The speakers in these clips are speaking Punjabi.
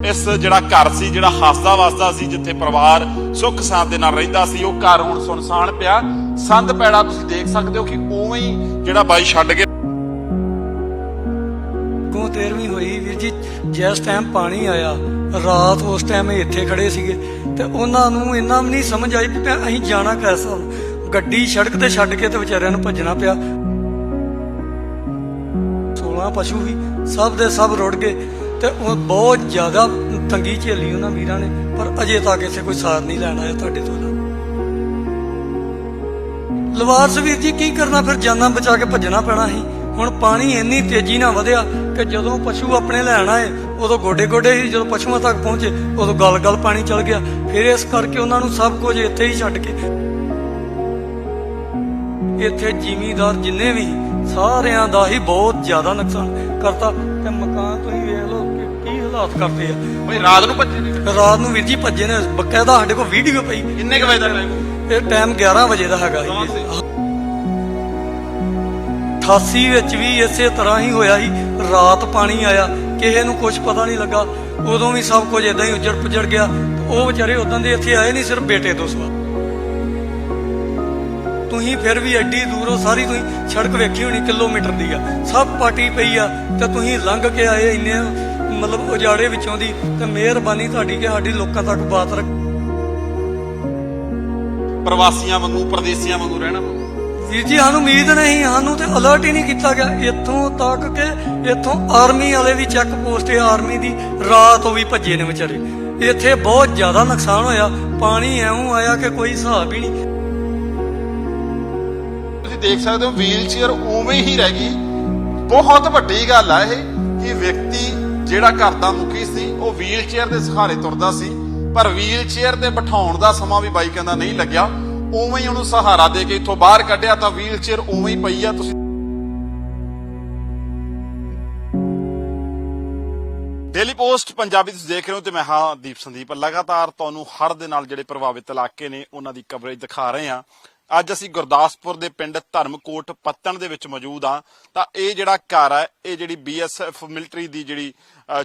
ਇਸ ਜਿਹੜਾ ਘਰ ਸੀ, ਜਿਹੜਾ ਹੱਸਦਾ ਵਸਦਾ ਸੀ, ਜਿੱਥੇ ਪਰਿਵਾਰ ਸੁੱਖ ਸਾਂਦ ਦੇ ਨਾਲ ਰਹਿੰਦਾ ਸੀ, ਉਹ ਘਰ ਹੁਣ ਸੁਨਸਾਨ ਪਿਆ। ਸੰਦ ਪੈੜਾ ਤੁਸੀਂ ਦੇਖ ਸਕਦੇ ਹੋ ਕਿ ਉਵੇਂ ਹੀ ਜਿਹੜਾ ਬਾਈ ਛੱਡ ਕੇ ਕੋ 13ਵੀਂ ਹੋਈ ਵੀਰ ਜੀ, ਜਿਸ ਟਾਈਮ ਪਾਣੀ ਆਇਆ, ਰਾਤ ਉਸ ਟਾਈਮ ਇੱਥੇ ਖੜੇ ਸੀਗੇ, ਤੇ ਉਹਨਾਂ ਨੂੰ ਇੰਨਾ ਵੀ ਨਹੀਂ ਸਮਝ ਆਈ ਕਿ ਅਸੀਂ ਜਾਣਾ ਕੈਸਾ ਗੱਡੀ ਸੜਕ ਤੇ ਛੱਡ ਕੇ ਤੇ ਵਿਚਾਰਿਆਂ ਨੂੰ ਭੱਜਣਾ ਪਿਆ। 16 ਪਸ਼ੂ ਵੀ ਸਭ ਦੇ ਸਭ ਰੁੜ ਗਏ। ਤੇ ਉਹ ਬਹੁਤ ਜ਼ਿਆਦਾ ਤੰਗੀ ਝੇਲੀ ਉਹਨਾਂ ਵੀਰਾਂ ਨੇ, ਪਰ ਅਜੇ ਤੱਕ ਇੱਥੇ ਕੋਈ ਸਾਰ ਨਹੀਂ ਲੈਣ ਆਇਆ ਤੁਹਾਡੇ ਤੋਂ ਲਵਾਰਸ ਵੀਰ ਜੀ, ਕੀ ਕਰਨਾ? ਫਿਰ ਜਾਨਾਂ ਬਚਾ ਕੇ ਭੱਜਣਾ ਪੈਣਾ ਸੀ। ਹੁਣ ਪਾਣੀ ਇੰਨੀ ਤੇਜ਼ੀ ਨਾਲ ਵਧਿਆ ਕਿ ਜਦੋਂ ਪਸ਼ੂ ਆਪਣੇ ਲੈਣ ਆਏ, ਉਦੋਂ ਗੋਡੇ ਗੋਡੇ ਹੀ ਜਦੋਂ ਪਸ਼ੂਆਂ ਤੱਕ ਪਹੁੰਚੇ, ਉਦੋਂ ਗਲ ਗਲ ਪਾਣੀ ਚਲ ਗਿਆ। ਫਿਰ ਇਸ ਕਰਕੇ ਉਹਨਾਂ ਨੂੰ ਸਭ ਕੁਝ ਇੱਥੇ ਹੀ ਛੱਡ ਕੇ, ਇੱਥੇ ਜ਼ਿਮੀਦਾਰ ਜਿੰਨੇ ਵੀ ਸਾਰਿਆਂ ਦਾ ਹੀ ਬਹੁਤ ਜ਼ਿਆਦਾ ਨੁਕਸਾਨ। ਕਰਤਾ ਤੇ ਮਕਾਨ ਤੁਸੀਂ ਵੇਖ ਲਓ ਕਿ ਕੀ ਹਾਲਾਤ ਕਰਦੇ ਆ। ਬਾਈ ਰਾਤ ਨੂੰ ਭੱਜੇ ਨੇ। ਰਾਤ ਨੂੰ ਵੀਰ ਜੀ ਭੱਜੇ ਨੇ। ਬਕਾਇਦਾ ਸਾਡੇ ਕੋਲ ਵੀਡੀਓ ਪਈ। ਕਿੰਨੇ ਕੁ ਵਜੇ ਦਾ ਟਾਈਮ ਇਹ ਟਾਈਮ 11 ਵਜੇ ਦਾ ਹੈਗਾ ਜੀ ਸੀ? 88 ਵਿੱਚ ਵੀ ਇਸੇ ਤਰ੍ਹਾਂ ਹੀ ਹੋਇਆ ਸੀ। ਰਾਤ ਪਾਣੀ ਆਇਆ। ਕਿਸੇ ਨੂੰ ਕੁਝ ਪਤਾ ਨਹੀਂ ਲੱਗਾ। ਉਦੋਂ ਵੀ ਸਭ ਕੁਝ ਇਦਾਂ ਹੀ ਉੱਜੜ ਪੁੱਜੜ ਗਿਆ। ਉਹ ਵਿਚਾਰੇ ਉਦੋਂ ਦੇ ਇੱਥੇ ਆਏ ਨਹੀਂ ਸਿਰਫ ਬੇਟੇ ਤੋਂ ਸਵਾ ਤੁਸੀਂ ਫਿਰ ਵੀ ਐਡੀ ਦੂਰੋਂ ਸਾਰੀ ਤੁਸੀਂ ਸੜਕ ਵੇਖੀ ਹੋਣੀ ਕਿਲੋਮੀਟਰ ਦੀ ਆ। ਸਭ ਪਾਟੀ ਪਈ ਆ ਤੇ ਤੁਸੀਂ ਲੰਘ ਕੇ ਆਏ ਇੰਨੇ ਮਤਲਬ ਉਜਾੜੇ ਵਿੱਚੋਂ ਦੀ ਤੇ ਮਿਹਰਬਾਨੀ ਤੁਹਾਡੀ ਕਿ ਸਾਡੀ ਲੋਕਾਂ ਤੱਕ ਬਾਤ ਰੱਖ ਪ੍ਰਵਾਸੀਆਂ ਵਾਂਗੂ ਪਰਦੇਸੀਆਂ ਵਾਂਗੂ ਰਹਿਣਾ। ਵੀਰ ਜੀ ਸਾਨੂੰ ਉਮੀਦ ਨਹੀਂ ਸਾਨੂੰ ਤੇ ਅਲਰਟ ਹੀ ਨਹੀਂ ਕੀਤਾ ਗਿਆ। ਇੱਥੋਂ ਤੱਕ ਕਿ ਇੱਥੋਂ ਆਰਮੀ ਵਾਲੇ ਵੀ ਚੈੱਕ ਪੋਸਟ ਹੈ ਆਰਮੀ ਦੀ ਰਾਤ ਉਹ ਵੀ ਭੱਜੇ ਨੇ ਵਿਚਾਰੇ। ਇੱਥੇ ਬਹੁਤ ਜ਼ਿਆਦਾ ਨੁਕਸਾਨ ਹੋਇਆ। ਪਾਣੀ ਐਉਂ ਆਇਆ ਕਿ ਕੋਈ ਹਿਸਾਬ ਹੀ ਨਹੀਂ। ਤੁਸੀਂ ਦੇਖ ਸਕਦੇ ਹੋ ਵੀਲ ਚੇਅਰ ਉਵੇਂ ਹੀ ਰਹਿ ਗਈ। ਬਹੁਤ ਵੱਡੀ ਗੱਲ ਆ ਇਹ ਕਿ ਵਿਅਕਤੀ ਜਿਹੜਾ ਘਰ ਦਾ ਮੁਖੀ ਸੀ, ਉਹ ਵੀਲ ਚੇਅਰ ਦੇ ਸਹਾਰੇ ਤੁਰਦਾ ਸੀ, ਪਰ ਵੀਲ ਚੇਅਰ ਤੇ ਬਿਠਾਉਣ ਦਾ ਸਮਾਂ ਵੀ ਬਾਈ ਕਹਿੰਦਾ ਨਹੀਂ ਲੱਗਿਆ। ਉਵੇਂ ਹੀ ਉਹਨੂੰ ਸਹਾਰਾ ਦੇ ਕੇ ਇੱਥੋਂ ਬਾਹਰ ਕੱਢਿਆ ਤਾਂ ਵੀਲ ਚੇਅਰ ਉਵੇਂ ਹੀ ਪਈ ਆ, ਤੁਸੀਂ ਡੇਲੀ ਪੋਸਟ ਪੰਜਾਬੀ ਤੁਸੀਂ ਦੇਖ ਰਹੇ ਹੋ ਤੇ ਮੈਂ ਹਾਂ ਦੀਪ ਸੰਦੀਪ। ਲਗਾਤਾਰ ਤੁਹਾਨੂੰ ਹਰ ਦੇ ਨਾਲ ਜਿਹੜੇ ਪ੍ਰਭਾਵਿਤ ਇਲਾਕੇ ਨੇ, ਉਹਨਾਂ ਦੀ ਕਵਰੇਜ ਦਿਖਾ ਰਹੇ ਹਾਂ। ਅੱਜ ਅਸੀਂ ਗੁਰਦਾਸਪੁਰ ਦੇ ਪਿੰਡ ਧਰਮਕੋਟ ਪੱਤਣ ਦੇ ਵਿੱਚ ਮੌਜੂਦ ਹਾਂ, ਤਾਂ ਇਹ ਜਿਹੜਾ ਘਰ ਹੈ, ਇਹ ਜਿਹੜੀ ਬੀਐਸਐਫ ਮਿਲਟਰੀ ਦੀ ਜਿਹੜੀ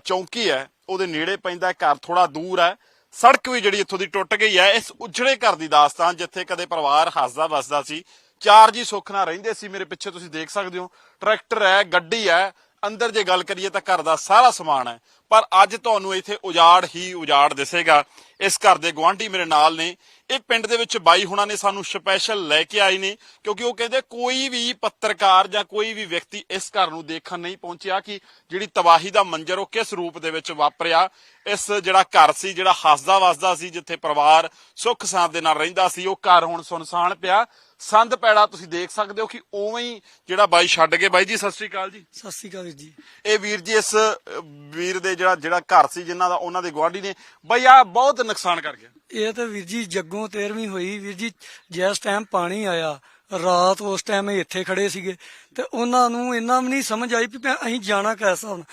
ਚੌਂਕੀ ਹੈ, ਉਹਦੇ ਨੇੜੇ ਪੈਂਦਾ ਘਰ ਥੋੜਾ ਦੂਰ ਹੈ। ਸੜਕ ਵੀ ਜਿਹੜੀ ਇੱਥੋਂ ਦੀ ਟੁੱਟ ਗਈ ਹੈ, ਇਸ ਉਜੜੇ ਘਰ ਦੀ ਦਾਸਤਾਨ, ਜਿੱਥੇ ਕਦੇ ਪਰਿਵਾਰ ਹੱਸਦਾ ਵਸਦਾ ਸੀ। ਚਾਰ ਜੀ ਸੁੱਖ ਨਾਲ ਰਹਿੰਦੇ ਸੀ, ਮੇਰੇ ਪਿੱਛੇ ਤੁਸੀਂ ਦੇਖ ਸਕਦੇ ਹੋ, ਟਰੈਕਟਰ ਹੈ, ਗੱਡੀ ਹੈ ਅੰਦਰ ਜੇ ਗੱਲ ਕਰੀਏ ਤਾਂ ਘਰ ਦਾ ਸਾਰਾ ਸਮਾਨ ਹੈ, ਪਰ ਅੱਜ ਤੁਹਾਨੂੰ ਇੱਥੇ ਉਜਾੜ ਹੀ ਉਜਾੜ ਦਿਸੇਗਾ। ਇਸ ਘਰ ਦੇ ਗਵਾਂਢੀ ਮੇਰੇ ਨਾਲ ਨੇ। ਇਹ ਪਿੰਡ ਦੇ ਵਿੱਚ ਬਾਈ ਹੁਣਾਂ ਨੇ ਸਾਨੂੰ ਸਪੈਸ਼ਲ ਲੈ ਕੇ ਆਏ ਨੇ, ਕਿਉਂਕਿ ਉਹ ਕਹਿੰਦੇ ਕੋਈ ਵੀ ਪੱਤਰਕਾਰ ਜਾਂ ਕੋਈ ਵੀ ਵਿਅਕਤੀ ਇਸ ਘਰ ਨੂੰ ਦੇਖਣ ਨਹੀਂ ਪਹੁੰਚਿਆ ਕਿ ਜਿਹੜੀ ਤਬਾਹੀ ਦਾ ਮੰਜ਼ਰ ਉਹ ਕਿਸ ਰੂਪ ਦੇ ਵਿੱਚ ਵਾਪਰਿਆ। ਇਸ ਜਿਹੜਾ ਘਰ ਸੀ, ਜਿਹੜਾ ਹੱਸਦਾ ਵਸਦਾ ਸੀ, ਜਿੱਥੇ ਪਰਿਵਾਰ ਸੁੱਖ ਸਾਂਦ ਦੇ ਨਾਲ ਰਹਿੰਦਾ ਸੀ, ਉਹ ਘਰ ਹੁਣ ਸੁਨਸਾਨ ਪਿਆ। ਸੰਦ ਪੈੜਾ ਤੁਸੀਂ ਦੇਖ ਸਕਦੇ ਹੋ ਕਿ ਉਵੇਂ ਹੀ ਜਿਹੜਾ ਬਾਈ ਛੱਡ ਕੇ ਬਾਈ ਜੀ ਸਤਿ ਸ੍ਰੀ ਅਕਾਲ ਜੀ। ਸਤਿ ਸ਼੍ਰੀ ਅਕਾਲ ਵੀਰ ਜੀ। ਇਹ ਵੀਰ ਜੀ ਇਸ ਵੀਰ ਦੇ ਜਿਹੜਾ ਜਿਹੜਾ ਘਰ ਸੀ ਜਿਨ੍ਹਾਂ ਦਾ ਉਹਨਾਂ ਦੇ ਗਵਾਂਢੀ ਨੇ ਬਈ ਆ ਬਹੁਤ ਨੁਕਸਾਨ ਕਰ ਗਿਆ। ਇਹ ਤਾਂ ਵੀਰ ਜੀ ਜੱਗੋਂ 13ਵੀਂ ਹੋਈ। ਵੀਰ ਜੀ ਜਿਸ ਟਾਈਮ ਪਾਣੀ ਆਇਆ ਰਾਤ ਉਸ ਟਾਈਮ ਇੱਥੇ ਖੜੇ ਸੀਗੇ। ਤੇ ਉਹਨਾਂ ਨੂੰ ਇੰਨਾ ਵੀ ਨਹੀਂ ਸਮਝ ਆਈ ਵੀ ਅਸੀਂ ਜਾਣਾ ਕੈਸਾ ਹੁਣ?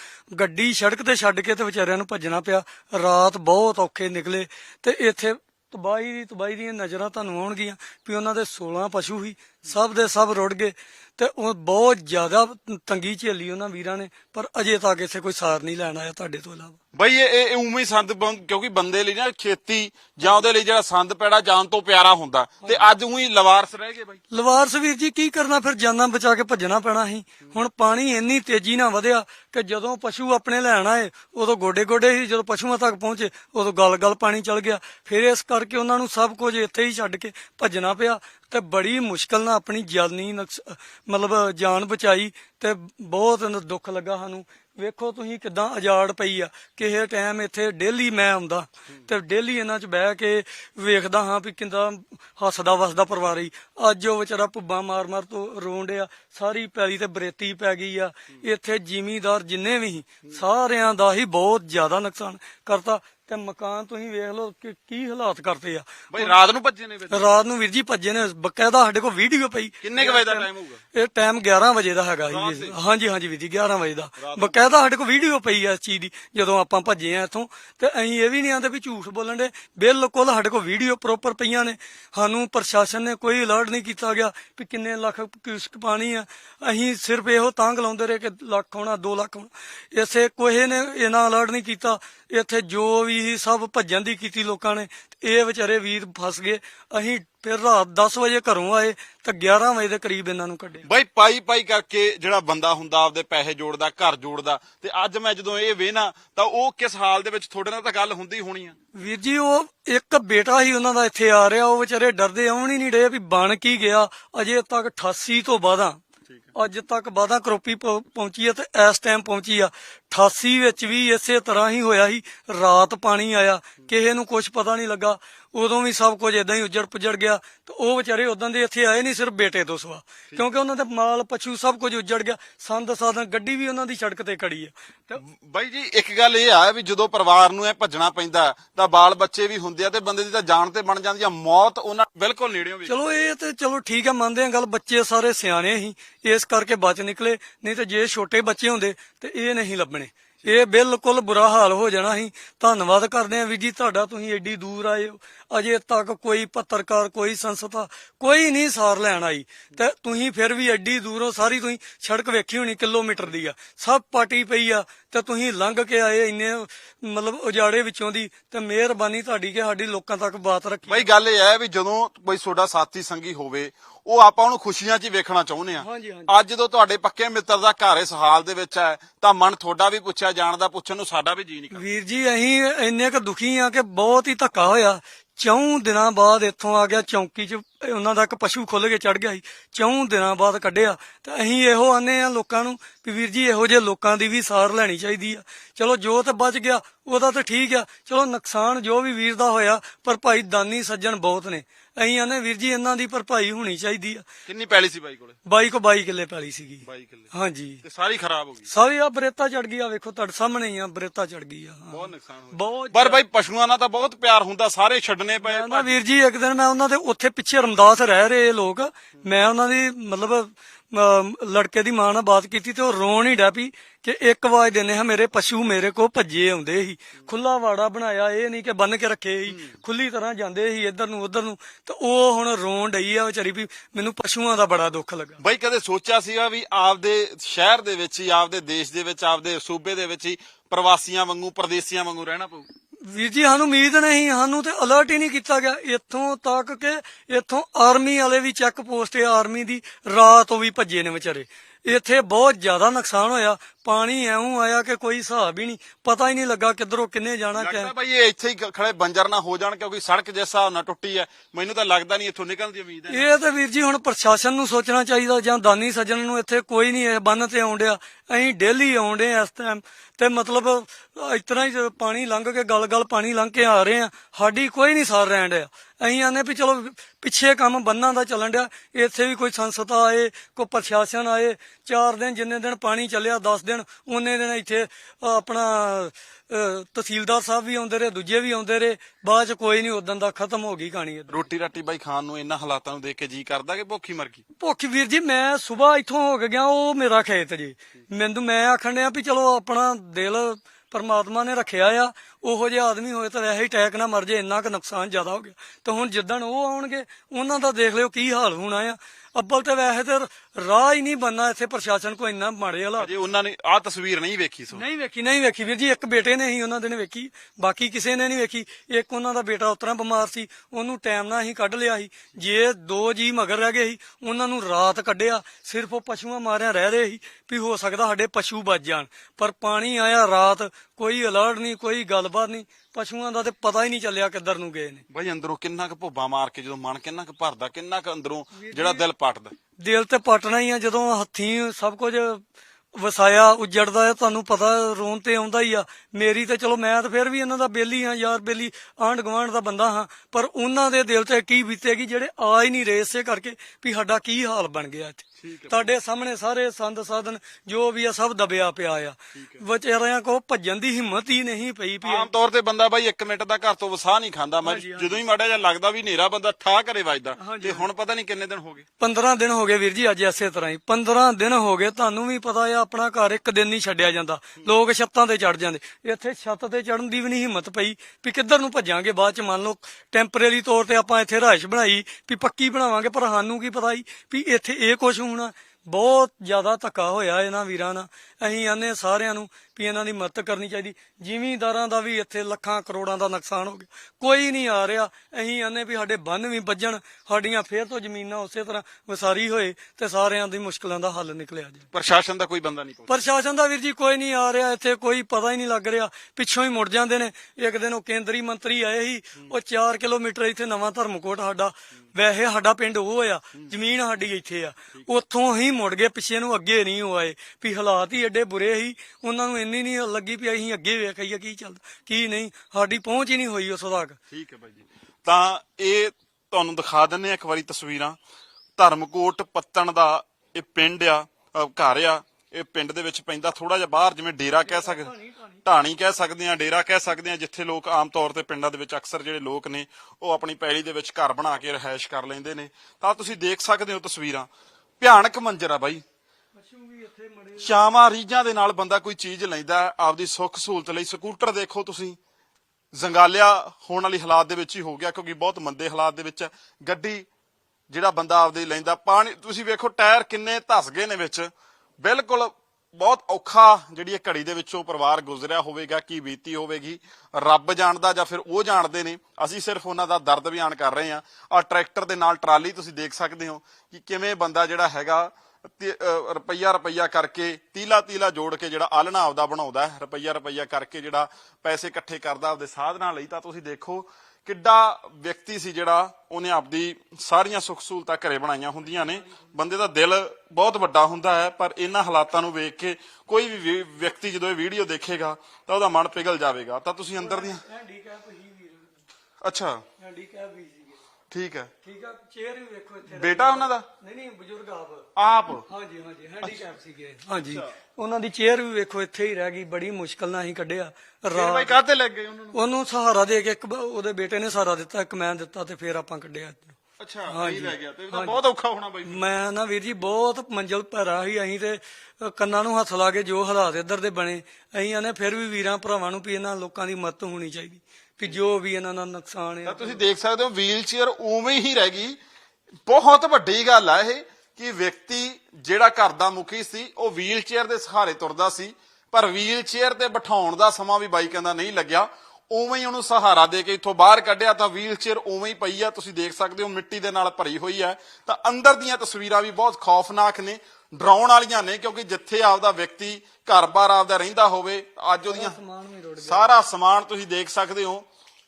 ਗੱਡੀ ਸੜਕ ਤੇ ਛੱਡ ਕੇ ਤੇ ਵਿਚਾਰਿਆਂ ਨੂੰ ਭੱਜਣਾ ਪਿਆ। ਰਾਤ ਬਹੁਤ ਔਖੇ ਨਿਕਲੇ। ਤੇ ਇੱਥੇ ਤਬਾਹੀ ਦੀ ਤਬਾਹੀ ਦੀਆਂ ਨਜ਼ਰਾਂ ਤੁਹਾਨੂੰ ਆਉਣਗੀਆਂ ਵੀ ਉਹਨਾਂ ਦੇ 16 ਪਸ਼ੂ ਸੀ ਸਭ ਦੇ ਸਭ ਰੁੜ ਗਏ ਤੇ ਉਹ ਬਹੁਤ ਜ਼ਿਆਦਾ ਤੰਗੀ ਝੇਲੀ ਉਹਨਾਂ ਵੀਰਾਂ ਨੇ ਪਰ ਅਜੇ ਤੱਕ ਇੱਥੇ ਕੋਈ ਸਾਰ ਨਹੀਂ ਲੈਣ ਆਇਆ ਤੁਹਾਡੇ ਤੋਂ ਇਲਾਵਾ। ਬਈ ਇਹ ਇਹ ਉਵੇਂ ਹੀ ਸੰਦ ਕਿਉਂਕਿ ਬੰਦੇ ਲਈ ਨਾ ਖੇਤੀ ਜਾਂ ਉਹਦੇ ਲਈ ਜਿਹੜਾ ਸੰਦ ਪੈੜਾ ਜਾਨ ਤੋਂ ਪਿਆਰਾ ਹੁੰਦਾ। ਤੇ ਅੱਜ ਉਹੀ ਲਵਾਰਸ ਰਹਿ ਗਏ ਬਾਈ। ਲਵਾਰਸ ਵੀਰ ਜੀ ਕੀ ਕਰਨਾ? ਫਿਰ ਜਾਨਾਂ ਬਚਾ ਕੇ ਭੱਜਣਾ ਪੈਣਾ ਸੀ। ਹੁਣ ਪਾਣੀ ਇੰਨੀ ਤੇਜ਼ੀ ਨਾਲ ਵਧਿਆ ਕਿ ਜਦੋਂ ਪਸ਼ੂ ਆਪਣੇ ਲੈਣ ਆਏ ਉਦੋਂ ਗੋਡੇ ਗੋਡੇ ਹੀ ਜਦੋਂ ਪਸ਼ੂਆਂ ਤੱਕ ਪਹੁੰਚੇ ਉਦੋਂ ਗਲ ਗਲ ਪਾਣੀ ਚਲ ਗਿਆ। ਫਿਰ ਇਸ ਕਰਕੇ ਉਹਨਾਂ ਨੂੰ ਸਭ ਕੁਝ ਇੱਥੇ ਹੀ ਛੱਡ ਕੇ ਭੱਜਣਾ ਪਿਆ। ਤੇ ਬੜੀ ਮੁਸ਼ਕਲ ਨਾਲ ਆਪਣੀ ਜਾਨੀ ਨੁਕਸ ਮਤਲਬ ਜਾਨ ਬਚਾਈ ਤੇ ਬਹੁਤ ਦੁੱਖ ਲੱਗਾ ਸਾਨੂੰ। ਵੇਖੋ ਤੁਸੀਂ ਕਿਦਾਂ ਉਜਾੜ ਪਈ ਆ। ਕਿਸੇ ਟਾਈਮ ਇੱਥੇ ਡੇਲੀ ਮੈਂ ਆਉਂਦਾ ਤੇ ਡੇਲੀ ਇਹਨਾਂ 'ਚ ਬਹਿ ਕੇ ਵੇਖਦਾ ਹਾਂ ਵੀ ਕਿੰਦਾ ਹੱਸਦਾ ਵਸਦਾ ਪਰਿਵਾਰ ਹੀ। ਅੱਜ ਉਹ ਵਿਚਾਰਾ ਭੁੱਬਾ ਮਾਰ ਮਾਰ ਤੋਂ ਰੋਣ ਡਿਆ। ਸਾਰੀ ਪੈਲੀ ਤੇ ਬਰੇਤੀ ਪੈ ਗਈ ਆ। ਇੱਥੇ ਜ਼ਿਮੀਦਾਰ ਜਿੰਨੇ ਵੀ ਸਾਰਿਆਂ ਦਾ ਹੀ ਬਹੁਤ ਜ਼ਿਆਦਾ ਨੁਕਸਾਨ ਕਰਤਾ। ਤੇ ਮਕਾਨ ਤੁਸੀਂ ਵੇਖ ਲਓ ਕਿ ਕੀ ਹਾਲਾਤ ਕਰਦੇ ਆ। ਬਈ ਰਾਤ ਨੂੰ ਭੱਜੇ ਨੇ ਰਾਤ ਨੂੰ ਵੀਰ ਜੀ ਭੱਜੇ ਨੇ। ਬਕਾਇਦਾ ਸਾਡੇ ਕੋਲ ਵੀਡੀਓ ਪਈ। ਕਿੰਨੇ ਕੁ ਵਜੇ ਦਾ ਟਾਈਮ ਹੋਊਗਾ? ਇਹ ਟਾਈਮ 11 ਵਜੇ ਦਾ ਹੈਗਾ ਜੀ? ਹਾਂਜੀ ਹਾਂਜੀ ਵੀਰ ਜੀ 11 ਵਜੇ ਦਾ। ਬਕਾਇਦਾ ਸਾਡੇ ਕੋਲ ਵੀਡੀਓ ਪਈ ਆ ਇਸ ਚੀਜ਼ ਦੀ, ਜਦੋਂ ਆਪਾਂ ਭੱਜੇ ਆ ਇੱਥੋਂ। ਤੇ ਅਸੀਂ ਇਹ ਵੀ ਨਹੀਂ ਆਂਦੇ ਵੀ ਝੂਠ ਬੋਲਣ ਦੇ। ਬਿਲਕੁਲ ਸਾਡੇ ਕੋਲ ਵੀਡੀਓ ਪ੍ਰੋਪਰ ਪਈਆਂ ਨੇ। ਸਾਨੂੰ ਪ੍ਰਸ਼ਾਸਨ ਨੇ ਕੋਈ ਅਲਰਟ ਨਹੀਂ ਕੀਤਾ ਗਿਆ ਵੀ ਕਿੰਨੇ ਲੱਖ ਕਿਸ਼ਕ ਪਾਣੀ ਆ। ਅਸੀਂ ਸਿਰਫ ਇਹੋ ਤਾਂਗ ਲਾਉਂਦੇ ਰਹੇ ਕਿ ਲੱਖ ਹੋਣਾ 2 ਲੱਖ ਹੋਣਾ। ਇਸੇ ਕੋਈ ਨੇ ਇਹਨਾਂ ਅਲਰਟ ਨਹੀਂ ਕੀਤਾ। ਇੱਥੇ ਜੋ ਵੀ ਸੀ ਸਭ ਭੱਜਣ ਦੀ ਕੀਤੀ ਲੋਕਾਂ ਨੇ। ਇਹ ਵਿਚਾਰੇ ਵੀਰ ਫਸ ਗਏ। ਅਸੀਂ ਫਿਰ ਰਾਤ 10 ਵਜੇ ਘਰੋਂ ਆਏ ਤਾਂ 11 ਵਜੇ ਦੇ ਕਰੀਬ ਇਹਨਾਂ ਨੂੰ ਕੱਢਿਆ। ਬਾਈ ਪਾਈ ਪਾਈ ਕਰਕੇ ਜਿਹੜਾ ਬੰਦਾ ਹੁੰਦਾ ਆਪਦੇ ਪੈਸੇ ਜੋੜਦਾ ਘਰ ਜੋੜਦਾ ਤੇ ਅੱਜ ਮੈਂ ਜਦੋਂ ਇਹ ਵੇਨਾ ਤਾਂ ਉਹ ਕਿਸ ਹਾਲ ਦੇ ਵਿੱਚ ਤੁਹਾਡੇ ਨਾਲ ਤਾਂ ਗੱਲ ਹੁੰਦੀ ਹੋਣੀ ਆ। ਵੀਰ ਜੀ ਉਹ ਇੱਕ ਬੇਟਾ ਹੀ ਉਹਨਾਂ ਦਾ ਇੱਥੇ ਆ ਰਿਹਾ। ਉਹ ਵਿਚਾਰੇ ਡਰਦੇ ਆਉਣ ਹੀ ਨਹੀਂ ਰਹੇ ਵੀ ਬਣ ਕੀ ਗਿਆ। ਅਜੇ ਤੱਕ 88 ਤੋਂ ਬਾਅਦਾਂ ਅੱਜ ਤੱਕ ਬਾਦਾ ਕਰੋਪੀ ਪਹੁ- ਪਹੁੰਚੀ ਹੈ ਤੇ ਇਸ ਟਾਈਮ ਪਹੁੰਚੀ ਆ। 88 ਵਿੱਚ ਵੀ ਇਸੇ ਤਰ੍ਹਾਂ ਹੀ ਹੋਇਆ ਸੀ। ਰਾਤ ਪਾਣੀ ਆਇਆ। ਕਿਸੇ ਨੂੰ ਕੁਝ ਪਤਾ ਨਹੀਂ ਲੱਗਾ। ਉਦੋਂ ਵੀ ਸਭ ਕੁਝ ਇਦਾਂ ਹੀ ਉੱਜੜ ਪੁੱਜੜ ਗਿਆ। ਤੇ ਉਹ ਵਿਚਾਰੇ ਉਦੋਂ ਦੇ ਇੱਥੇ ਆਏ ਨਹੀਂ ਸਿਰਫ ਬੇਟੇ ਤੋਂ ਸਵਾ। ਕਿਉਂਕਿ ਉਹਨਾਂ ਦੇ ਮਾਲ ਪਸ਼ੂ ਸਭ ਕੁਝ ਉੱਜੜ ਗਿਆ। ਸੰਦ ਸਾਧਨ ਗੱਡੀ ਵੀ ਉਹਨਾਂ ਦੀ ਸੜਕ ਤੇ ਖੜੀ ਆ। ਬਾਈ ਜੀ ਇੱਕ ਗੱਲ ਇਹ ਆ ਵੀ ਜਦੋਂ ਪਰਿਵਾਰ ਨੂੰ ਇਹ ਭੱਜਣਾ ਪੈਂਦਾ ਤਾਂ ਬਾਲ ਬੱਚੇ ਵੀ ਹੁੰਦੇ ਆ ਤੇ ਬੰਦੇ ਦੀ ਤਾਂ ਜਾਨ ਤੇ ਬਣ ਜਾਂਦੀ ਆ। ਮੌਤ ਉਹਨਾਂ ਬਿਲਕੁਲ ਨੇੜਿਓਂ ਵੀ। ਚਲੋ ਇਹ ਤੇ ਚਲੋ ਠੀਕ ਹੈ ਮੰਨਦੇ ਆ ਗੱਲ। ਬੱਚੇ ਸਾਰੇ ਸਿਆਣੇ ਸੀ। ਇਸ ਕਰਕੇ ਬਚ ਨਿਕਲੇ, ਨਹੀਂ ਤੇ ਜੇ ਛੋਟੇ ਬੱਚੇ ਹੁੰਦੇ ਤੇ ਇਹ ਨਹੀਂ ਲੱਭਣੇ। ਇਹ ਬਿਲਕੁਲ ਬੁਰਾ ਹਾਲ ਹੋ ਜਾਣਾ ਸੀ। ਧੰਨਵਾਦ ਕਰਦੇ ਆ ਵੀ ਜੀ, ਤੁਹਾਡਾ ਤੁਸੀਂ ਏਡੀ ਦੂਰ ਆਏ ਹੋ। ਅਜੇ ਤੱਕ ਕੋਈ ਪੱਤਰਕਾਰ, ਕੋਈ ਸੰਸਥਾ, ਕੋਈ ਨਹੀਂ ਸਾਰ ਲੈਣ ਆਈ। ਤੇ ਤੁਸੀਂ ਫਿਰ ਵੀ ਏਡੀ ਦੂਰੋਂ ਸਾਰੀ ਤੁਸੀਂ ਸੜਕ ਵੇਖੀ ਹੋਣੀ ਕਿਲੋਮੀਟਰ ਦੀ ਆ। ਸਭ ਪਾਟੀ ਪਈ ਆ ਤੇ ਤੁਸੀਂ ਲੰਘ ਕੇ ਆਏ ਇੰਨੇ, ਮਤਲਬ ਉਜਾੜੇ ਵਿੱਚੋਂ ਦੀ। ਤੇ ਮਿਹਰਬਾਨੀ ਤੁਹਾਡੀ ਕਿ ਸਾਡੀ ਲੋਕਾਂ ਤੱਕ ਬਾਤ ਰੱਖੀ। ਬਾਈ ਗੱਲ ਇਹ ਹੈ ਵੀ ਜਦੋਂ ਕੋਈ ਤੁਹਾਡਾ ਸਾਥੀ ਸੰਗੀ ਹੋਵੇ ਉਹ ਆਪਾਂ ਉਹਨੂੰ ਖੁਸ਼ੀਆਂ 'ਚ ਹੀ ਵੇਖਣਾ ਚਾਹੁੰਦੇ ਆ ਹਾਂਜੀ, ਹਾਂਜੀ। ਅੱਜ ਜਦੋਂ ਤੁਹਾਡੇ ਪੱਕੇ ਮਿੱਤਰ ਦਾ ਘਰ ਇਸ ਹਾਲ ਦੇ ਵਿੱਚ ਹੈ ਤਾਂ ਮਨ ਤੁਹਾਡਾ ਵੀ ਪੁੱਛਿਆ ਜਾਣਦਾ ਪੁੱਛਣ ਨੂੰ ਸਾਡਾ ਵੀ ਜੀ ਨਹੀਂ ਕਰਦਾ। ਵੀਰ ਜੀ ਅਸੀਂ ਇੰਨੇ ਕੁ ਦੁਖੀ ਆ ਕਿ ਬਹੁਤ ਹੀ ਧੱਕਾ ਹੋਇਆ। ਚੌਂ ਦਿਨਾਂ ਬਾਅਦ ਇੱਥੋਂ ਆ ਗਿਆ ਚੌਂਕੀ 'ਚ ਉਹਨਾਂ ਦਾ ਇੱਕ ਪਸ਼ੂ ਖੁੱਲ ਕੇ ਚੜ ਗਿਆ ਸੀ। ਚੌਂ ਦਿਨਾਂ ਬਾਅਦ ਕੱਢਿਆ। ਤੇ ਅਸੀਂ ਇਹੋ ਆਨੇ ਆ ਲੋਕਾਂ ਨੂੰ ਵੀ ਵੀਰ ਜੀ ਇਹੋ ਜਿਹੇ ਲੋਕਾਂ ਦੀ ਵੀ ਸਾਰ ਲੈਣੀ ਚਾਹੀਦੀ ਆ। ਚਲੋ ਜੋ ਤੇ ਬਚ ਗਿਆ ਉਹਦਾ ਤਾਂ ਠੀਕ ਆ। ਚਲੋ ਨੁਕਸਾਨ ਜੋ ਵੀ ਵੀਰ ਦਾ ਹੋਇਆ ਪਰ ਭਾਈ ਦਾਨੀ ਸੱਜਣ ਬਹੁਤ ਨੇ। ਅਸੀਂ ਆਨੇ ਵੀਰ ਜੀ ਇਹਨਾਂ ਦੀ ਭਰਪਾਈ ਹੋਣੀ ਚਾਹੀਦੀ ਆ। ਕਿੰਨੀ ਪੈਲੀ ਸੀ ਬਾਈ ਕੋਲੇ? ਬਾਈ ਕੋ 22 ਕਿੱਲੇ ਪੈਲੀ ਸੀਗੀ। 22 ਕਿੱਲੇ। ਹਾਂਜੀ। ਤੇ ਸਾਰੀ ਖਰਾਬ ਹੋ ਗਈ? ਸਾਰੀ ਆ ਬਰੇਤਾ ਚੜ ਗਈ ਆ ਵੇਖੋ ਤੁਹਾਡੇ ਸਾਹਮਣੇ ਹੀ ਆ ਬਰੇਤਾ ਚੜ ਗਈ ਆ। ਹਾਂ। ਬਹੁਤ ਨੁਕਸਾਨ ਹੋਇਆ। ਬਹੁਤ ਪਰ ਬਾਈ ਪਸ਼ੂਆਂ ਨਾਲ ਤਾਂ ਬਹੁਤ ਪਿਆਰ ਹੁੰਦਾ ਸਾਰੇ ਛੱਡਨੇ ਪਏ ਨਾ ਵੀਰ ਜੀ ਇੱਕ ਦਿਨ ਮੈਂ ਉਹਨਾਂ ਦੇ ਉੱਥੇ ਪਿੱਛੇ ਰਮਦਾਸ ਰਹਿ ਰਹੇ ਲੋਕ ਮੈਂ ਉਹਨਾਂ ਦੀ ਮਤਲਬ ਲੜਕੇ ਦੀ ਮਾਂ ਨਾਲ ਬਾਤ ਕੀਤੀ ਤੇ ਉਹ ਰੋਣ ਹੀ ਡੈ ਪਈ ਕਿ ਇੱਕ ਆਵਾਜ਼ ਦਿੰਦੇ ਹਾਂ ਮੇਰੇ ਪਸ਼ੂ ਮੇਰੇ ਕੋ ਭੱਜੇ ਆਉਂਦੇ ਸੀ। ਖੁੱਲਾ ਵਾੜਾ ਬਣਾਇਆ ਇਹ ਨਹੀਂ ਕਿ ਬੰਨ ਕੇ ਰੱਖੇ ਸੀ। ਖੁੱਲੀ ਤਰ੍ਹਾਂ ਜਾਂਦੇ ਸੀ ਇੱਧਰ ਨੂੰ ਉੱਧਰ ਨੂੰ। ਤੇ ਉਹ ਹੁਣ ਰੋਣ ਡਈ ਆ ਵਿਚਾਰੀ ਵੀ ਮੈਨੂੰ ਪਸ਼ੂਆਂ ਦਾ ਬੜਾ ਦੁੱਖ ਲੱਗਾ। ਬਾਈ ਕਦੇ ਸੋਚਿਆ ਸੀਗਾ ਵੀ ਆਪਦੇ ਸ਼ਹਿਰ ਦੇ ਵਿੱਚ ਹੀ ਆਪਦੇ ਦੇਸ਼ ਦੇ ਵਿੱਚ ਆਪਦੇ ਸੂਬੇ ਦੇ ਵਿੱਚ ਹੀ ਪ੍ਰਵਾਸੀਆਂ ਵਾਂਗੂ ਪਰਦੇਸੀਆਂ ਵਾਂਗੂ ਰਹਿਣਾ ਪਊ? ਵੀਰ ਜੀ ਸਾਨੂੰ ਉਮੀਦ ਨਹੀਂ, ਸਾਨੂੰ ਤੇ ਅਲਰਟ ਹੀ ਨਹੀਂ ਕੀਤਾ ਗਿਆ। ਇੱਥੋਂ ਤੱਕ ਕਿ ਇੱਥੋਂ ਆਰਮੀ ਵਾਲੇ ਵੀ ਚੈੱਕ ਪੋਸਟ ਹੈ ਆਰਮੀ ਦੀ ਰਾਤ ਉਹ ਵੀ ਭੱਜੇ ਨੇ ਵਿਚਾਰੇ। ਇੱਥੇ ਬਹੁਤ ਜ਼ਿਆਦਾ ਨੁਕਸਾਨ ਹੋਇਆ। ਪਾਣੀ ਐਉਂ ਆਇਆ ਕਿ ਕੋਈ ਹਿਸਾਬ ਹੀ ਨਹੀਂ। ਪਤਾ ਹੀ ਨਹੀਂ ਲੱਗਾ ਕਿੱਧਰੋਂ ਕਿੰਨੇ ਜਾਣਾ ਕਿ ਲੱਗਦਾ ਬਾਈ ਇਹ ਇੱਥੇ ਹੀ ਖੜੇ ਬੰਜਰ ਨਾ ਹੋ ਜਾਣ ਕਿਉਂਕਿ ਸੜਕ ਜਿਸ ਹਿਸਾਬ ਨਾਲ ਟੁੱਟੀ ਹੈ ਮੈਨੂੰ ਤਾਂ ਲੱਗਦਾ ਨਹੀਂ ਇੱਥੋਂ ਨਿਕਲਣ ਦੀ ਉਮੀਦ ਹੈ। ਇਹ ਤਾਂ ਵੀਰ ਜੀ ਹੁਣ ਪ੍ਰਸ਼ਾਸਨ ਨੂੰ ਸੋਚਣਾ ਚਾਹੀਦਾ ਜਾਂ ਦਾਨੀ ਸੱਜਣ ਨੂੰ ਇੱਥੇ ਕੋਈ ਨਹੀਂ ਬੰਨ ਤੇ ਆਉਂਦਿਆ ਅਸੀਂ ਡੇਲੀ ਆਉਂਦੇ ਇਸ ਟਾਈਮ ਤੇ ਮਤਲਬ ਤਰ੍ਹਾਂ ਹੀ ਪਾਣੀ ਲੰਘ ਕੇ ਗਲ ਗਲ ਪਾਣੀ ਲੰਘ ਕੇ ਆ ਰਹੇ ਆ ਸਾਡੀ ਕੋਈ ਨਹੀਂ ਸਾਰ ਰਹਿਣ ਡਿਆ। ਅਸੀਂ ਆਨੇ ਵੀ ਚਲੋ ਪਿੱਛੇ ਕੰਮ ਬੰਨਾਂ ਦਾ ਚੱਲਣ ਡਿਆ ਇੱਥੇ ਵੀ ਕੋਈ ਸੰਸਥਾ ਆਏ ਕੋਈ ਪ੍ਰਸ਼ਾਸਨ ਆਏ ਚਾਰ ਦਿਨ ਜਿੰਨੇ ਦਿਨ ਪਾਣੀ ਚੱਲਿਆ 10 ਦਿਨ ਉਹਨੇ ਦਿਨ ਇੱਥੇ ਆਪਣਾ ਤਹਿਸੀਲਦਾਰ ਸਾਹਿਬ ਵੀ ਆਉਂਦੇ ਰਹੇ ਦੂਜੇ ਵੀ ਆਉਂਦੇ ਰਹੇ ਬਾਅਦ ਚ ਕੋਈ ਨਹੀਂ ਉਦੋਂ ਦਾ ਖਤਮ ਹੋ ਗਈ ਕਹਾਣੀ। ਰੋਟੀ ਰਾਟੀ ਬਾਈ ਖਾਣ ਨੂੰ ਇਹਨਾਂ ਹਾਲਾਤਾਂ ਨੂੰ ਦੇਖ ਕੇ ਜੀ ਕਰਦਾ ਕਿ ਭੁੱਖੀ ਮਰ ਗਈ ਭੁੱਖ ਵੀਰ ਜੀ ਮੈਂ ਸਵੇਰ ਇੱਥੋਂ ਹੋ ਕੇ ਗਿਆ ਉਹ ਮੇਰਾ ਖੇਤ ਜੀ ਮੈਨੂੰ ਮੈਂ ਆਖਣ ਡਿਆ ਵੀ ਚਲੋ ਆਪਣਾ ਦਿਲ ਪਰਮਾਤਮਾ ਨੇ ਰੱਖਿਆ ਆ, ਉਹੋ ਜਿਹੇ ਆਦਮੀ ਹੋਏ ਤਾਂ ਵੈਸੇ ਹੀ ਟੈਕ ਨਾ ਮਰ ਜੇ, ਇੰਨਾ ਕੁ ਨੁਕਸਾਨ ਜ਼ਿਆਦਾ ਹੋ ਗਿਆ। ਤੇ ਹੁਣ ਜਿੱਦਣ ਉਹ ਆਉਣਗੇ, ਉਹਨਾਂ ਦਾ ਦੇਖ ਲਿਓ ਕੀ ਹਾਲ ਹੋਣਾ ਆ। ਅੱਬਲ ਤੇ ਵੈਸੇ ਤੇ ਰਾਹ ਹੀ ਨਹੀਂ ਬੰਨਾ ਇੱਥੇ ਪ੍ਰਸ਼ਾਸਨ ਕੋ ਇੰਨਾ ਮਾੜੇ ਹਾਲਾਤ। ਅਜੇ ਉਹਨਾਂ ਨੇ ਆਹ ਤਸਵੀਰ ਨਹੀਂ ਵੇਖੀ ਸੋ। ਨਹੀਂ ਵੇਖੀ ਨਹੀਂ ਵੇਖੀ ਵੀਰ ਜੀ ਇੱਕ ਬੇਟੇ ਨੇ ਹੀ ਉਹਨਾਂ ਦੇ ਨੇ ਵੇਖੀ ਬਾਕੀ ਕਿਸੇ ਨੇ ਨਹੀਂ ਵੇਖੀ। ਇੱਕ ਉਹਨਾਂ ਦਾ ਬੇਟਾ ਉਤਰਾ ਬਿਮਾਰ ਸੀ ਉਹਨੂੰ ਟਾਈਮ ਨਾਲ ਹੀ ਕੱਢ ਲਿਆ ਸੀ। ਜੇ ਦੋ ਜੀ ਮਗਰ ਰਹਿ ਗਏ ਸੀ ਉਹਨਾਂ ਨੂੰ ਰਾਤ ਕੱਢਿਆ ਸਿਰਫ ਉਹ ਪਸ਼ੂਆਂ ਮਾਰਿਆਂ ਰਹਿ ਰਹੇ ਸੀ ਵੀ ਹੋ ਸਕਦਾ ਸਾਡੇ ਪਸ਼ੂ ਬਚ ਜਾਣ। ਪਰ ਪਾਣੀ ਆਇਆ ਰਾਤ ਕੋਈ ਅਲਰਟ ਨਹੀਂ ਕੋਈ ਗੱਲਬਾਤ ਨਹੀਂ। ਪਸ਼ੂਆਂ ਦਾ ਤੇ ਪਤਾ ਹੀ ਨਹੀਂ ਚੱਲਿਆ ਕਿੱਧਰ ਨੂੰ ਗਏ ਨੇ। ਬਾਈ ਅੰਦਰੋਂ ਕਿੰਨਾ ਕੁ ਭੁੱਬਾ ਮਾਰ ਕੇ ਜਦੋਂ ਮਨ ਕਿੰਨਾ ਕੁ ਭਰਦਾ ਕਿੰਨਾ ਕੁ ਅੰਦਰੋਂ ਜਿਹੜਾ ਦਿਲ ਪਟਦਾ। ਦਿਲ ਤੇ ਪਟਣਾ ਹੀ ਆ ਜਦੋਂ ਹੱਥੀਂ ਸਭ ਕੁਝ ਵਸਾਇਆ ਉਜੜਦਾ ਹੈ ਤੁਹਾਨੂੰ ਪਤਾ ਰੋਣ ਤੇ ਆਉਂਦਾ ਹੀ ਆ। ਮੇਰੀ ਤੇ ਚਲੋ ਮੈਂ ਤਾਂ ਫਿਰ ਵੀ ਇਹਨਾਂ ਦਾ ਬੇਲੀ ਹਾਂ ਯਾਰ ਬੇਲੀ ਆਂਢ ਗੁਆਂਢ ਦਾ ਬੰਦਾ ਹਾਂ। ਪਰ ਉਹਨਾਂ ਦੇ ਦਿਲ ਤੇ ਕੀ ਬੀਤੇਗੀ ਜਿਹੜੇ ਆ ਹੀ ਨਹੀਂ ਰਹੇ ਇਸੇ ਕਰਕੇ ਵੀ ਸਾਡਾ ਕੀ ਹਾਲ ਬਣ ਗਿਆ ਇੱਥੇ। ਤੁਹਾਡੇ ਸਾਹਮਣੇ ਸਾਰੇ ਸੰਦ ਸਾਧਨ ਜੋ ਵੀ ਆ ਸਭ ਦਬਿਆ ਪਿਆ ਆ। ਵਿਚਾਰਿਆਂ ਕੋ ਭੱਜਣ ਦੀ ਹਿੰਮਤ ਹੀ ਨਹੀਂ ਪਈ ਵੀ ਆਮ ਤੌਰ ਤੇ ਬੰਦਾ ਬਾਈ 1 ਮਿੰਟ ਦਾ ਘਰ ਤੋਂ ਵਸਾ ਨਹੀਂ ਖਾਂਦਾ। ਮੈਂ ਜਦੋਂ ਹੀ ਮਾੜਾ ਜਿਹਾ ਲੱਗਦਾ ਵੀ ਹਨੇਰਾ ਬੰਦਾ ਠਾ ਕਰੇ ਵੱਜਦਾ। ਤੇ ਹੁਣ ਪਤਾ ਨਹੀਂ ਕਿੰਨੇ ਦਿਨ ਹੋ ਗਏ। 15 ਦਿਨ ਹੋ ਗਏ ਵੀਰ ਜੀ ਅੱਜ ਐਸੇ ਤਰ੍ਹਾਂ ਹੀ। 15 ਦਿਨ ਹੋ ਗਏ ਤੁਹਾਨੂੰ ਵੀ ਪਤਾ ਆ ਆਪਣਾ ਘਰ ਇੱਕ ਦਿਨ ਨਹੀਂ ਛੱਡਿਆ ਜਾਂਦਾ। ਲੋਕ ਛੱਤਾਂ ਤੇ ਚੜ ਜਾਂਦੇ। ਇੱਥੇ ਛੱਤ ਤੇ ਚੜਨ ਦੀ ਵੀ ਨਹੀਂ ਹਿੰਮਤ ਪਈ ਵੀ ਕਿੱਧਰ ਨੂੰ ਭੱਜਾਂਗੇ। ਬਾਅਦ ਚ ਮੰਨ ਲਓ ਟੈਂਪਰੇਰੀ ਤੌਰ ਤੇ ਆਪਾਂ ਇੱਥੇ ਰਹਾਇਸ਼ ਬਣਾਈ ਵੀ ਪੱਕੀ ਬਣਾਵਾਂਗੇ ਪਰ ਸਾਨੂੰ ਕੀ ਪਤਾ ਸੀ ਵੀ ਇੱਥੇ ਇਹ ਕੁਝ ਹੁਣ ਬਹੁਤ ਜ਼ਿਆਦਾ ਧੱਕਾ ਹੋਇਆ ਇਹਨਾਂ ਵੀਰਾਂ ਨਾਲ। ਅਸੀਂ ਆਨੇ ਸਾਰਿਆਂ ਨੂੰ ਵੀ ਇਹਨਾਂ ਦੀ ਮਦਦ ਕਰਨੀ ਚਾਹੀਦੀ। ਜ਼ਿਮੀਂਦਾਰਾਂ ਦਾ ਵੀ ਇੱਥੇ ਲੱਖਾਂ ਕਰੋੜਾਂ ਦਾ ਨੁਕਸਾਨ ਹੋ ਗਿਆ। ਕੋਈ ਨਹੀਂ ਆ ਰਿਹਾ। ਅਸੀਂ ਆਨੇ ਵੀ ਸਾਡੇ ਬੰਨ ਵੀ ਵੱਜਣ ਸਾਡੀਆਂ ਫੇਰ ਤੋਂ ਜ਼ਮੀਨਾਂ ਉਸੇ ਤਰ੍ਹਾਂ ਵਸਾਰੀ ਹੋਏ ਤੇ ਸਾਰਿਆਂ ਦੀ ਮੁਸ਼ਕਲਾਂ ਦਾ ਹੱਲ ਨਿਕਲਿਆ ਜਾਏ। ਪ੍ਰਸ਼ਾਸਨ ਦਾ ਕੋਈ ਬੰਦਾ ਨਹੀਂ ਪਹੁੰਚਿਆ। ਪ੍ਰਸ਼ਾਸਨ ਦਾ ਵੀਰ ਜੀ ਕੋਈ ਨਹੀਂ ਆ ਰਿਹਾ। ਇੱਥੇ ਕੋਈ ਪਤਾ ਹੀ ਨਹੀਂ ਲੱਗ ਰਿਹਾ। ਪਿੱਛੋਂ ਹੀ ਮੁੜ ਜਾਂਦੇ ਨੇ। ਇੱਕ ਦਿਨ ਉਹ ਕੇਂਦਰੀ ਮੰਤਰੀ ਆਏ ਸੀ। ਉਹ 4 ਕਿਲੋਮੀਟਰ ਇੱਥੇ ਨਵਾਂ ਧਰਮਕੋਟ ਸਾਡਾ। ਵੈਸੇ ਸਾਡਾ ਪਿੰਡ ਉਹ ਆ। ਜ਼ਮੀਨ ਸਾਡੀ ਇੱਥੇ ਆ। ਉੱਥੋਂ ਹੀ ਮੁੜ ਗਏ। ਪਿੱਛੇ ਨੂੰ ਅੱਗੇ ਨਹੀਂ ਉਹ ਆਏ। ਵੀ ਹਾਲਾਤ ਹੀ ਐਡੇ ਬੁਰੇ ਸੀ, ਉਹਨਾਂ ਨੂੰ ਇੰਨੀ ਨਹੀਂ ਲੱਗੀ ਵੀ ਅਸੀਂ ਅੱਗੇ ਵੇਖਈਏ ਕੀ ਚੱਲਦਾ ਕੀ ਨਹੀਂ, ਸਾਡੀ ਪਹੁੰਚ ਹੀ ਨਹੀਂ ਹੋਈ ਉਸ ਤੱਕ ਠੀਕ ਹੈ ਬਾਈ ਜੀ। ਤਾਂ ਇਹ ਤੁਹਾਨੂੰ ਦਿਖਾ ਦਿੰਨੇ ਆ ਇੱਕ ਵਾਰੀ ਤਸਵੀਰਾਂ। ਧਰਮਕੋਟ ਪੱਤਣ ਦਾ ਇਹ ਪਿੰਡ ਆ ਘਰ ਆ, ਇਹ ਪਿੰਡ ਦੇ ਵਿੱਚ ਪੈਂਦਾ ਥੋੜਾ ਜਿਹਾ ਬਾਹਰ, ਜਿਵੇਂ ਡੇਰਾ ਕਹਿ ਸਕਦੇ ਢਾਣੀ ਕਹਿ ਸਕਦੇ ਆ ਡੇਰਾ ਕਹਿ ਸਕਦੇ ਆ ਜਿੱਥੇ ਲੋਕ ਆਮ ਤੌਰ ਤੇ ਪਿੰਡਾਂ ਦੇ ਵਿੱਚ ਅਕਸਰ ਜਿਹੜੇ ਲੋਕ ਨੇ, ਉਹ ਆਪਣੀ ਪੈਲੀ ਦੇ ਵਿੱਚ ਘਰ ਬਣਾ ਕੇ ਰਹਿائش ਕਰ ਲੈਂਦੇ ਨੇ। ਤਾਂ ਤੁਸੀਂ ਦੇਖ ਸਕਦੇ ਹੋ ਤਸਵੀਰਾਂ। ਭਿਆਨਕ ਮੰਜ਼ਰ ਆ ਬਾਈ। ਸ਼ਾਮਾਂ ਰੀਝਾਂ ਦੇ ਨਾਲ ਬੰਦਾ ਕੋਈ ਚੀਜ਼ ਲੈਂਦਾ, ਆਪਦੀ ਸੁੱਖ ਸਹੂਲਤ ਲਈ। ਸਕੂਟਰ ਦੇਖੋ ਤੁਸੀਂ, ਜੰਗਾਲਿਆ ਹੋਣ ਵਾਲੀ ਹਾਲਾਤ ਦੇ ਵਿੱਚ ਹੀ ਹੋ ਗਿਆ, ਕਿਉਂਕਿ ਬਹੁਤ ਮੰਦੇ ਹਾਲਾਤ ਦੇ ਵਿੱਚ ਗੱਡੀ ਜਿਹੜਾ ਬੰਦਾ ਆਪਦੇ ਲੈਂਦਾ, ਪਾਣੀ, ਤੁਸੀਂ ਵੇਖੋ ਟਾਇਰ ਕਿੰਨੇ ਧਸ ਗਏ ਨੇ ਵਿੱਚ। ਬਿਲਕੁਲ ਬਹੁਤ ਔਖਾ ਜਿਹੜੀ ਇਹ ਘੜੀ ਦੇ ਵਿੱਚੋਂ ਪਰਿਵਾਰ ਗੁਜ਼ਰਿਆ ਹੋਵੇਗਾ, ਕੀ ਬੀਤੀ ਹੋਵੇਗੀ। ਰੱਬ ਜਾਣਦਾ ਜਾਂ ਫਿਰ ਉਹ ਜਾਣਦੇ ਨੇ। ਅਸੀਂ ਸਿਰਫ ਉਹਨਾਂ ਦਾ ਦਰਦ ਬਿਆਨ ਕਰ ਰਹੇ ਹਾਂ। ਆ ਟਰੈਕਟਰ ਦੇ ਨਾਲ ਟਰਾਲੀ ਤੁਸੀਂ ਦੇਖ ਸਕਦੇ ਹੋ ਕਿ ਕਿਵੇਂ ਬੰਦਾ ਜਿਹੜਾ ਹੈਗਾ ਰੁਪਈਆ ਰੁਪਈਆ ਕਰਕੇ ਤੀਲਾ ਤੀਲਾ ਜੋੜ ਕੇ ਜਿਹੜਾ ਆਲਣਾ ਆਪਦਾ ਬਣਾਉਂਦਾ ਹੈ ਰੁਪਈਆ ਰੁਪਈਆ ਕਰਕੇ ਜਿਹੜਾ ਪੈਸੇ ਇਕੱਠੇ ਕਰਦਾ ਆਪਦੇ ਸਾਧਨਾਂ ਲਈ ਤਾਂ ਤੁਸੀਂ ਦੇਖੋ ਕਿੱਡਾ ਵਿਅਕਤੀ ਸੀ ਜਿਹੜਾ ਉਹਨੇ ਆਪਦੀ ਸਾਰੀਆਂ ਸੁੱਖ ਸਹੂਲਤਾਂ ਘਰੇ ਬਣਾਈਆਂ ਹੁੰਦੀਆਂ ਨੇ। ਬੰਦੇ ਦਾ ਦਿਲ ਬਹੁਤ ਵੱਡਾ ਹੁੰਦਾ ਹੈ ਪਰ ਇਹਨਾਂ ਹਾਲਾਤਾਂ ਨੂੰ ਵੇਖ ਕੇ ਕੋਈ ਵੀ ਵਿ- ਵਿਅਕਤੀ ਜਦੋਂ ਇਹ ਵੀਡੀਓ ਦੇਖੇਗਾ ਤਾਂ ਉਹਦਾ ਮਨ ਪਿਘਲ ਜਾਵੇਗਾ। ਤਾਂ ਤੁਸੀਂ ਅੰਦਰ ਦੀਆਂ ਹੀ ਅੱਛਾ। ਹੈਂਡੀਕੈਪ ਵੀ ਸੀਗੇ ਠੀਕ ਹੈ। ਠੀਕ ਆ ਚੇਅਰ ਵੀ ਵੇਖੋ ਇੱਥੇ ਬੇਟਾ ਉਹਨਾਂ ਦਾ? ਨਹੀਂ ਨਹੀਂ ਬਜ਼ੁਰਗ ਆਪ। ਆਪ? ਹਾਂਜੀ ਹਾਂਜੀ ਹੈਂਡੀਕੈਪ ਸੀਗੇ। ਹਾਂਜੀ ਉਹਨਾਂ ਦੀ ਚੇਅਰ ਵੀ ਵੇਖੋ ਇੱਥੇ ਹੀ ਰਹਿ ਗਈ ਬੜੀ ਮੁਸ਼ਕਲ ਨਾਲ ਅਸੀਂ ਕੱਢਿਆ। ਫਿਰ ਬਾਈ ਰਾਤ ਕਾਹਤੇ ਲੱਗ ਗਏ ਉਹਨਾਂ ਨੂੰ? ਉਹਨੂੰ ਸਹਾਰਾ ਦੇ ਕੇ ਇੱਕ ਬ- ਉਹਦੇ ਬੇਟੇ ਨੇ ਸਹਾਰਾ ਦਿੱਤਾ ਇੱਕ ਮੈਂ ਦਿੱਤਾ ਤੇ ਫਿਰ ਆਪਾਂ ਕੱਢਿਆ ਇੱਧਰੋਂ। ਅੱਛਾ। ਨਹੀਂ ਲੈ ਗਿਆ ਤੇ ਇਹ ਤਾਂ ਬਹੁਤ ਔਖਾ ਹੋਣਾ ਬਾਈ। ਮੈਂ ਨਾ ਵੀਰ ਜੀ ਬਹੁਤ ਮੰਜ਼ਲ ਭਰਾ ਸੀ ਅਸੀਂ ਤੇ ਅ, ਕੰਨਾਂ ਨੂੰ ਹੱਥ ਲਾ ਕੇ ਜੋ ਹਾਲਾਤ ਇੱਧਰ ਦੇ ਬਣੇ ਅਸੀਂ ਆਨੇ ਫਿਰ ਵੀ ਵੀਰਾਂ ਭਰਾਵਾਂ ਨੂੰ ਵੀ ਇਹਨਾਂ ਲੋਕਾਂ ਦੀ ਮਦਦ ਹੋਣੀ ਚਾਹੀਦੀ। ਕਿ ਜੋ ਵੀ ਇਹਨਾਂ ਦਾ ਨੁਕਸਾਨ ਤਾਂ ਹੈ ਤੁਸੀਂ ਦੇਖ ਸਕਦੇ ਹੋ ਵੀਲ ਚੇਅਰ ਉਵੇਂ ਹੀ ਰਹਿ ਗਈ। ਬਹੁਤ ਵੱਡੀ ਗੱਲ ਆ ਇਹ ਕਿ ਵਿਅਕਤੀ ਜਿਹੜਾ ਘਰ ਦਾ ਮੁਖੀ ਸੀ, ਉਹ ਵੀਲ ਚੇਅਰ ਦੇ ਸਹਾਰੇ ਤੁਰਦਾ ਸੀ। ਪਰ ਵੀਲ ਚੇਅਰ ਤੇ ਬਿਠਾਉਣ ਦਾ ਸਮਾਂ ਵੀ ਬਾਈ ਕਹਿੰਦਾ ਨਹੀਂ ਲੱਗਿਆ। ਉਵੇਂ ਹੀ ਉਹਨੂੰ ਸਹਾਰਾ ਦੇ ਕੇ ਇੱਥੋਂ ਬਾਹਰ ਕੱਢਿਆ ਤਾਂ ਵੀਲ ਚੇਅਰ ਉਵੇਂ ਹੀ ਪਈ ਆ। ਤੁਸੀਂ ਦੇਖ ਸਕਦੇ ਹੋ ਮਿੱਟੀ ਦੇ ਨਾਲ ਭਰੀ ਹੋਈ ਹੈ ਤਾਂ ਅੰਦਰ ਦੀਆਂ ਤਸਵੀਰਾਂ ਵੀ ਬਹੁਤ ਖੌਫਨਾਕ ਨੇ ਡਰਾਉਣ ਵਾਲੀਆਂ ਨੇ ਕਿਉਂਕਿ ਜਿੱਥੇ ਆਪਦਾ ਵਿਅਕਤੀ ਘਰ-ਬਾਰ ਆਪਦਾ ਰਹਿੰਦਾ ਹੋਵੇ ਅੱਜ ਉਹਦੀਆਂ ਸਾਰਾ ਸਮਾਨ ਤੁਸੀਂ ਦੇਖ ਸਕਦੇ ਹੋ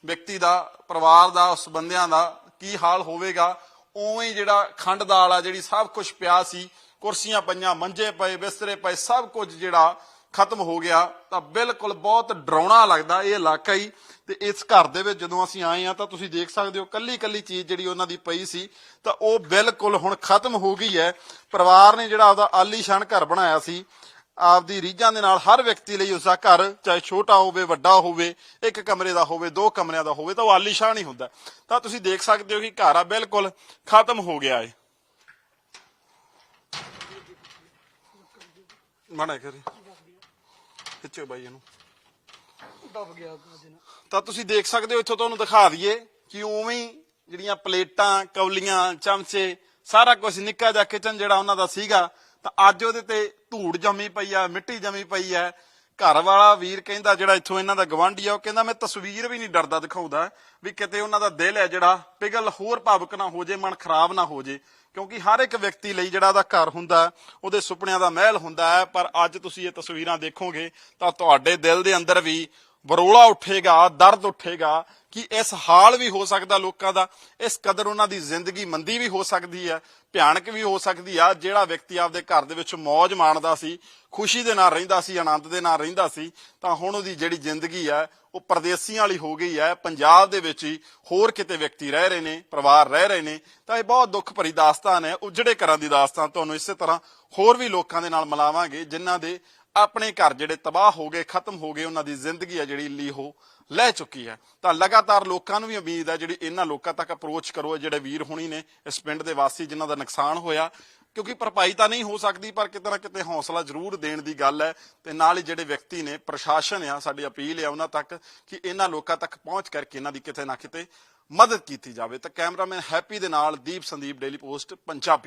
ਵਿਅਕਤੀ ਦਾ ਪਰਿਵਾਰ ਦਾ ਉਸ ਬੰਦਿਆਂ ਦਾ ਕੀ ਹਾਲ ਹੋਵੇਗਾ। ਉਵੇਂ ਹੀ ਜਿਹੜਾ ਖੰਡ ਦਾਲ ਆ ਜਿਹੜੀ ਸਭ ਕੁਝ ਪਿਆ ਸੀ ਕੁਰਸੀਆਂ ਪਈਆਂ ਮੰਜੇ ਪਏ ਬਿਸਤਰੇ ਪਏ ਸਭ ਕੁਝ ਜਿਹੜਾ ਖਤਮ ਹੋ ਗਿਆ, ਤਾਂ ਬਿਲਕੁਲ ਬਹੁਤ ਡਰਾਉਣਾ ਲੱਗਦਾ ਇਹ ਇਲਾਕਾ ਹੀ। ਤੇ ਇਸ ਘਰ ਦੇ ਵਿੱਚ ਜਦੋਂ ਅਸੀਂ ਆਏ ਆ ਤਾਂ ਤੁਸੀਂ ਦੇਖ ਸਕਦੇ ਹੋ ਕੱਲੀ ਕੱਲੀ ਚੀਜ਼ ਜਿਹੜੀ ਉਹਨਾਂ ਦੀ ਪਈ ਸੀ, ਤਾਂ ਉਹ ਬਿਲਕੁਲ ਹੁਣ ਖਤਮ ਹੋ ਗਈ ਹੈ। ਪਰਿਵਾਰ ਨੇ ਜਿਹੜਾ ਆਪਦਾ ਆਲੀਸ਼ਾਨ ਘਰ ਬਣਾਇਆ ਸੀ, ਆਪਦੀ ਰੀਝਾਂ ਦੇ ਨਾਲ ਹਰ ਵਿਅਕਤੀ ਲਈ ਉਸਦਾ ਘਰ, ਚਾਹੇ ਛੋਟਾ ਹੋਵੇ, ਵੱਡਾ ਹੋਵੇ, ਇੱਕ ਕਮਰੇ ਦਾ ਹੋਵੇ, ਦੋ ਕਮਰਿਆਂ ਦਾ ਹੋਵੇ, ਤਾਂ ਉਹ ਆਲੀਸ਼ਾਨ ਹੀ ਹੁੰਦਾ। ਤਾਂ ਤੁਸੀਂ ਦੇਖ ਸਕਦੇ ਹੋ ਕਿ ਘਰ ਆ ਬਿਲਕੁਲ ਖਤਮ ਹੋ ਗਿਆ ਹੈ ਮਣਾ ਕਰੀ। ਖਿੱਚੋ ਬਾਈ ਇਹਨੂੰ। ਦਬ ਗਿਆ ਅੱਜ ਨਾ ਤਾਂ ਤੁਸੀਂ ਦੇਖ ਸਕਦੇ ਹੋ ਇੱਥੋਂ ਤੁਹਾਨੂੰ ਦਿਖਾ ਦਈਏ ਕਿ ਉਵੇਂ ਹੀ ਜਿਹੜੀਆਂ ਪਲੇਟਾਂ ਕੌਲੀਆਂ ਚਮਚੇ ਸਾਰਾ ਕੁਝ ਨਿੱਕਾ ਜਿਹਾ ਕਿਚਨ ਜਿਹੜਾ ਉਹਨਾਂ ਦਾ ਸੀਗਾ ਤਾਂ ਅੱਜ ਉਹਦੇ ਤੇ ਧੂੜ ਜੰਮੀ ਪਈ ਆ ਮਿੱਟੀ ਜੰਮੀ ਪਈ ਆ। ਘਰ ਵਾਲਾ ਵੀਰ ਕਹਿੰਦਾ ਜਿਹੜਾ ਇੱਥੋਂ ਇਹਨਾਂ ਦਾ ਗਵਾਂਢੀ ਆ, ਉਹ ਕਹਿੰਦਾ, ਮੈਂ ਤਸਵੀਰ ਵੀ ਨਹੀਂ ਡਰਦਾ ਦਿਖਾਉਂਦਾ ਵੀ ਕਿਤੇ ਉਹਨਾਂ ਦਾ ਦਿਲ ਹੈ ਜਿਹੜਾ ਪਿਗਲ ਹੋਰ ਭਾਵਕ ਨਾ ਹੋ ਜੇ, ਮਨ ਖਰਾਬ ਨਾ ਹੋ ਜੇ। ਕਿਉਂਕਿ ਹਰ ਇੱਕ ਵਿਅਕਤੀ ਲਈ ਜਿਹੜਾ ਉਹਦਾ ਘਰ ਹੁੰਦਾ, ਉਹਦੇ ਸੁਪਨਿਆਂ ਦਾ ਮਹਿਲ ਹੁੰਦਾ ਹੈ। ਪਰ ਅੱਜ ਤੁਸੀਂ ਇਹ ਤਸਵੀਰਾਂ ਦੇਖੋਗੇ, ਤਾਂ ਤੁਹਾਡੇ ਦਿਲ ਦੇ ਅੰਦਰ ਵੀ ਬਰੋਲਾ ਉੱਠੇਗਾ, ਦਰਦ ਉੱਠੇਗਾ। ਕਿ ਇਸ ਹਾਲ ਵੀ ਹੋ ਸਕਦਾ ਲੋਕਾਂ ਦਾ, ਇਸ ਕਦਰ ਉਹਨਾਂ ਦੀ ਜ਼ਿੰਦਗੀ ਮੰਦੀ ਵੀ ਹੋ ਸਕਦੀ ਹੈ, ਭਿਆਨਕ ਵੀ ਹੋ ਸਕਦੀ ਆ, ਜਿਹੜਾ ਵਿਅਕਤੀ ਆਪਦੇ ਘਰ ਦੇ ਵਿੱਚ ਮौज ਮਾਣਦਾ ਸੀ, ਖੁਸ਼ੀ ਦੇ ਨਾਲ ਰਹਿੰਦਾ ਸੀ, ਆਨੰਦ ਦੇ ਨਾਲ ਰਹਿੰਦਾ ਸੀ, ਤਾਂ ਹੁਣ ਉਹਦੀ ਜਿਹੜੀ ਜ਼ਿੰਦਗੀ ਹੈ ਉਹ ਪਰਦੇਸੀਆਂ ਵਾਲੀ ਹੋ ਗਈ ਹੈ ਪੰਜਾਬ ਦੇ ਵਿੱਚ ਹੀ ਹੋਰ ਕਿਤੇ ਵਿਅਕਤੀ ਰਹਿ ਰਹੇ ਨੇ, ਪਰਿਵਾਰ ਰਹਿ ਰਹੇ ਨੇ, ਤਾਂ ਇਹ ਬਹੁਤ ਦੁੱਖ ਭਰੀ ਦਾਸਤਾਨ ਹੈ, ਉਜੜੇ ਘਰਾਂ ਦੀ ਦਾਸਤਾਨ ਤੁਹਾਨੂੰ ਇਸੇ ਤਰ੍ਹਾਂ ਹੋਰ ਵੀ ਲੋਕਾਂ ਦੇ ਨਾਲ ਮਿਲਾਵਾਂਗੇ, ਜਿਨ੍ਹਾਂ ਦੇ ਆਪਣੇ ਘਰ ਜਿਹੜੇ ਤਬਾਹ ਹੋ ਗਏ, ਖਤਮ ਹੋ ਗਏ, ਉਹਨਾਂ ਦੀ ਜ਼ਿੰਦਗੀ ਹੈ ਜਿਹੜੀ ਲੀ ਲੈ ਚੁੱਕੀ ਹੈ। ਤਾਂ ਲਗਾਤਾਰ ਲੋਕਾਂ ਨੂੰ ਵੀ ਉਮੀਦ ਹੈ ਜਿਹੜੀ ਇਹਨਾਂ ਲੋਕਾਂ ਤੱਕ ਅਪਰੋਚ ਕਰੋ, ਜਿਹੜੇ ਵੀਰ ਹੋਣੀ ਨੇ ਇਸ ਪਿੰਡ ਦੇ ਵਾਸੀ ਜਿਨ੍ਹਾਂ ਦਾ ਨੁਕਸਾਨ ਹੋਇਆ, ਕਿਉਂਕਿ ਭਰਪਾਈ ਤਾਂ ਨਹੀਂ ਹੋ ਸਕਦੀ, ਪਰ ਕਿਤੇ ਨਾ ਕਿਤੇ ਹੌਸਲਾ ਜ਼ਰੂਰ ਦੇਣ ਦੀ ਗੱਲ ਹੈ ਤੇ ਨਾਲ ਹੀ ਜਿਹੜੇ ਵਿਅਕਤੀ ਨੇ, ਪ੍ਰਸ਼ਾਸਨ ਆ, ਸਾਡੀ ਅਪੀਲ ਹੈ ਉਹਨਾਂ ਤੱਕ ਕਿ ਇਹਨਾਂ ਲੋਕਾਂ ਤੱਕ ਪਹੁੰਚ ਕਰਕੇ ਇਹਨਾਂ ਦੀ ਕਿਤੇ ਨਾ ਕਿਤੇ ਮਦਦ ਕੀਤੀ ਜਾਵੇ। ਤਾਂ ਕੈਮਰਾਮੈਨ ਹੈਪੀ ਦੇ ਨਾਲ ਦੀਪ ਸੰਦੀਪ ਡੇਲੀ ਪੋਸਟ ਪੰਜਾਬੀ